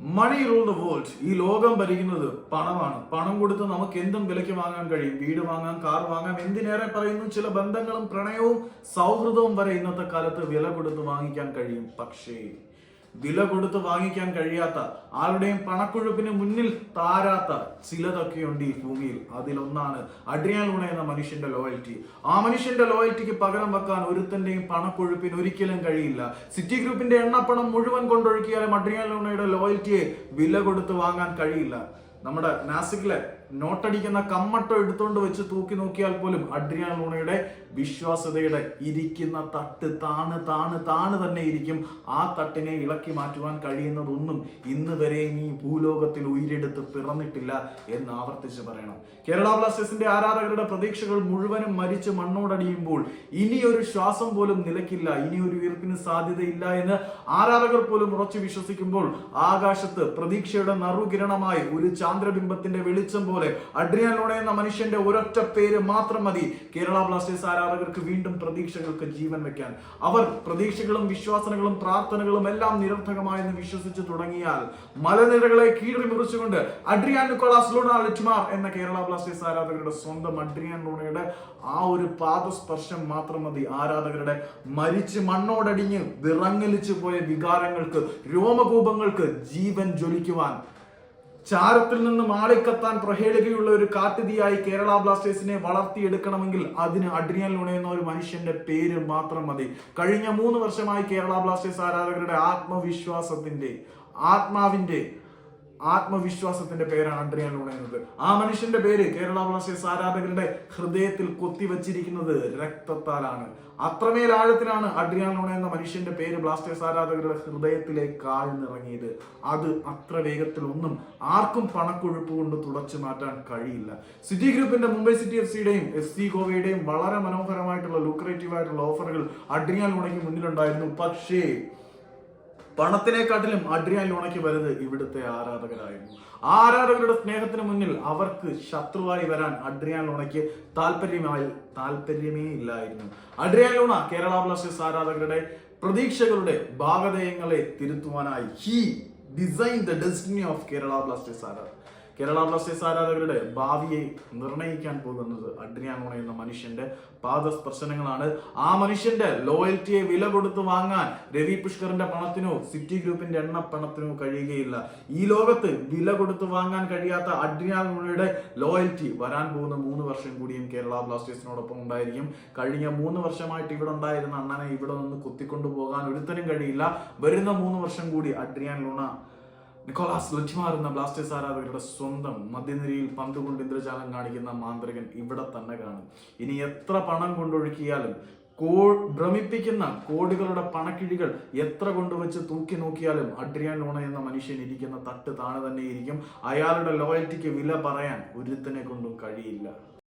Money rule the world ഈ ലോകം ഭരിക്കുന്നത് പണമാണ്. പണം കൊടുത്ത് നമുക്ക് എന്തും വിലയ്ക്ക് വാങ്ങാൻ കഴിയും. വീട് വാങ്ങാം കാർ വാങ്ങാം എന്തിനേറെ പറയുന്നു ചില ബന്ധങ്ങളും പ്രണയവും സൗഹൃദവും വരെ ഇന്നത്തെ കാലത്ത് വില കൊടുത്ത് വാങ്ങിക്കാൻ കഴിയും. പക്ഷേ വില കൊടുത്ത് വാങ്ങിക്കാൻ കഴിയാത്ത ആരുടെയും പണക്കൊഴുപ്പിന് മുന്നിൽ താരാത്ത ചിലതൊക്കെയുണ്ട് ഈ ഭൂമിയിൽ. അതിലൊന്നാണ് അഡ്രിയാൻ ലൂണ എന്ന മനുഷ്യന്റെ ലോയൽറ്റി ആ മനുഷ്യന്റെ ലോയൽറ്റിക്ക് പകരം വെക്കാൻ ഒരുത്തന്റെയും പണക്കൊഴുപ്പിന് ഒരിക്കലും കഴിയില്ല. സിറ്റി ഗ്രൂപ്പിന്റെ എണ്ണപ്പണം മുഴുവൻ കൊണ്ടൊഴുക്കിയാലും അഡ്രിയാൻ ലൂണയുടെ ലോയൽറ്റിയെ വില കൊടുത്ത് വാങ്ങാൻ കഴിയില്ല. നമ്മുടെ നാസിക്കിലെ നോട്ടടിക്കുന്ന കമ്മട്ടോ എടുത്തുകൊണ്ട് വെച്ച് തൂക്കി നോക്കിയാൽ പോലും അഡ്രിയാൻ ലൂണയുടെ വിശ്വാസ്യതയുടെ ഇരിക്കുന്ന തട്ട് താണ് താണ് താണ് തന്നെ ഇരിക്കും. ആ തട്ടിനെ ഇളക്കി മാറ്റുവാൻ കഴിയുന്നതൊന്നും ഇന്ന് വരെയും ഈ ഭൂലോകത്തിൽ ഉയരെടുത്ത് പിറന്നിട്ടില്ല എന്ന് ആവർത്തിച്ച് പറയണം. കേരള ബ്ലാസ്റ്റേഴ്സിന്റെ ആരാധകരുടെ പ്രതീക്ഷകൾ മുഴുവനും മരിച്ച് മണ്ണോടടിയുമ്പോൾ ഇനി ഒരു ശ്വാസം പോലും നിലക്കില്ല ഇനിയൊരു ഉയർപ്പിന് സാധ്യതയില്ല എന്ന് ആരാധകർ പോലും ഉറച്ചു വിശ്വസിക്കുമ്പോൾ ആകാശത്ത് പ്രതീക്ഷയുടെ നറുകിരണമായി ഒരു ചാന്ദ്രബിംബത്തിന്റെ വെളിച്ചം പോലെ അഡ്രിയാൻ ലോണ എന്ന മനുഷ്യന്റെ ഒരൊറ്റ പേര് മാത്രം മതി. കേരള ബ്ലാസ്റ്റേഴ്സ് ആരാധകർക്ക് വീണ്ടും പ്രതീക്ഷകൾക്ക് ജീവൻ വെക്കാൻ. അവർ പ്രതീക്ഷകളും വിശ്വാസനകളും പ്രാർത്ഥനകളും എല്ലാം നിരർത്ഥകമായെന്ന് വിശ്വസിച്ച് തുടങ്ങിയാൽ മലനിരകളെ കീറി മുറിച്ചുകൊണ്ട് അഡ്രിയാൻ നിക്കോളാസ് ലോണ ലിറ്റ്മാർ എന്ന കേരള ബ്ലാസ്റ്റേഴ്സ് ആരാധകരുടെ സ്വന്തം അഡ്രിയാൻ ലോണയുടെ ആ ഒരു പാദസ്പർശം മാത്രം മതി. ആരാധകരുടെ മരിച്ച് മണ്ണോടടിഞ്ഞ് വിറങ്ങലിച്ചു പോയ വികാരങ്ങൾക്ക് രോമകൂപങ്ങൾക്ക് ജീവൻ ജ്വലിക്കുവാൻ ചാരത്തിൽ നിന്ന് മാളിക്കത്താൻ പ്രഹേളികയുള്ള ഒരു കാട്ടുതീയായി കേരള ബ്ലാസ്റ്റേഴ്സിനെ വളർത്തിയെടുക്കണമെങ്കിൽ അതിന് അഡ്രിയൻ ലുണ എന്ന ഒരു മനുഷ്യന്റെ പേര് മാത്രം മതി. കഴിഞ്ഞ മൂന്ന് വർഷമായി കേരള ബ്ലാസ്റ്റേഴ്സ് ആരാധകരുടെ ആത്മവിശ്വാസത്തിന്റെ ആത്മാവിന്റെ ആത്മവിശ്വാസത്തിന്റെ പേരാണ് അഡ്രിയാൻ ലൂണ എന്നത് ആ മനുഷ്യന്റെ പേര് കേരള ബ്ലാസ്റ്റേഴ്സ് ആരാധകരുടെ ഹൃദയത്തിൽ കൊത്തിവച്ചിരിക്കുന്നത് രക്തത്താലാണ്. അത്രമേൽ ആഴത്തിലാണ് അഡ്രിയാൻ ലൂണ എന്ന മനുഷ്യന്റെ പേര് ബ്ലാസ്റ്റേഴ്സ് ആരാധകരുടെ ഹൃദയത്തിലേക്ക് ആഴ്ന്നിറങ്ങിയത് അത് അത്ര വേഗത്തിൽ ഒന്നും ആർക്കും പണക്കൊഴുപ്പ് കൊണ്ട് തുടച്ചു മാറ്റാൻ കഴിയില്ല. സിറ്റി ഗ്രൂപ്പിന്റെ മുംബൈ സിറ്റി എഫ് സിയുടെയും എഫ് സി ഗോവയുടെയും വളരെ മനോഹരമായിട്ടുള്ള ലുക്രേറ്റീവ് ആയിട്ടുള്ള ഓഫറുകൾ അഡ്രിയാൻ ലൂണയ്ക്ക് മുന്നിലുണ്ടായിരുന്നു. പക്ഷേ പണത്തിനെക്കാട്ടിലും അഡ്രിയാൻ ലോണയ്ക്ക് വരുന്നത് ഇവിടുത്തെ ആരാധകരായിരുന്നു. ആരാധകരുടെ സ്നേഹത്തിന് മുന്നിൽ അവർക്ക് ശത്രുവായി വരാൻ അഡ്രിയാൻ ലോണയ്ക്ക് താല്പര്യമായി താല്പര്യമേ ഇല്ലായിരുന്നു. അഡ്രിയാൻ ലോണ കേരള ബ്ലാസ്റ്റേഴ്സ് ആരാധകരുടെ പ്രതീക്ഷകളുടെ ഭാഗധേയങ്ങളെ തിരുത്തുവാനായി he design the destiny of Kerala Blasters ആരാധകർ. കേരള ബ്ലാസ്റ്റേഴ്സ് ആരാധകരുടെ ഭാവിയെ നിർണയിക്കാൻ പോകുന്നത് അഡ്രിയാനോണ എന്ന മനുഷ്യന്റെ പാദസ്പർശനങ്ങളാണ്. ആ മനുഷ്യന്റെ ലോയൽറ്റിയെ വില കൊടുത്ത് വാങ്ങാൻ രവി പുഷ്കറിന്റെ പണത്തിനോ സിറ്റി ഗ്രൂപ്പിന്റെ എണ്ണ പണത്തിനോ കഴിയുകയില്ല. ഈ ലോകത്ത് വില കൊടുത്ത് വാങ്ങാൻ കഴിയാത്ത അഡ്രിയാനോണയുടെ ലോയൽറ്റി വരാൻ പോകുന്ന മൂന്ന് വർഷം കൂടിയും കേരള ബ്ലാസ്റ്റേഴ്സിനോടൊപ്പം ഉണ്ടായിരിക്കും. കഴിഞ്ഞ മൂന്ന് വർഷമായിട്ട് ഇവിടെ ഉണ്ടായിരുന്ന അണ്ണനെ ഇവിടെ നിന്ന് കുത്തിക്കൊണ്ടു പോകാൻ ഒരുത്തരും കഴിയില്ല. വരുന്ന മൂന്ന് വർഷം കൂടി അഡ്രിയാൻ ലൂണ നിക്കോളാസ് ലക്ഷ്മാർ എന്ന ബ്ലാസ്റ്റേഴ്സ് ആരാധകരുടെ സ്വന്തം മധ്യനിരയിൽ പന്തുകൊണ്ട് ഇന്ദ്രജാലം കാണിക്കുന്ന മാന്ത്രികൻ ഇവിടെ തന്നെ കാണും. ഇനി എത്ര പണം കൊണ്ടൊഴുക്കിയാലും കോ ഭ്രമിപ്പിക്കുന്ന കോടികളുടെ പണക്കിഴികൾ എത്ര കൊണ്ടുവച്ച് തൂക്കി നോക്കിയാലും അഡ്രിയാൻ ലോണ എന്ന മനുഷ്യൻ ഇരിക്കുന്ന തട്ട് താണു തന്നെ ഇരിക്കും. അയാളുടെ ലോയൽറ്റിക്ക് വില പറയാൻ ഒരുത്തനെ കൊണ്ടും കഴിയില്ല.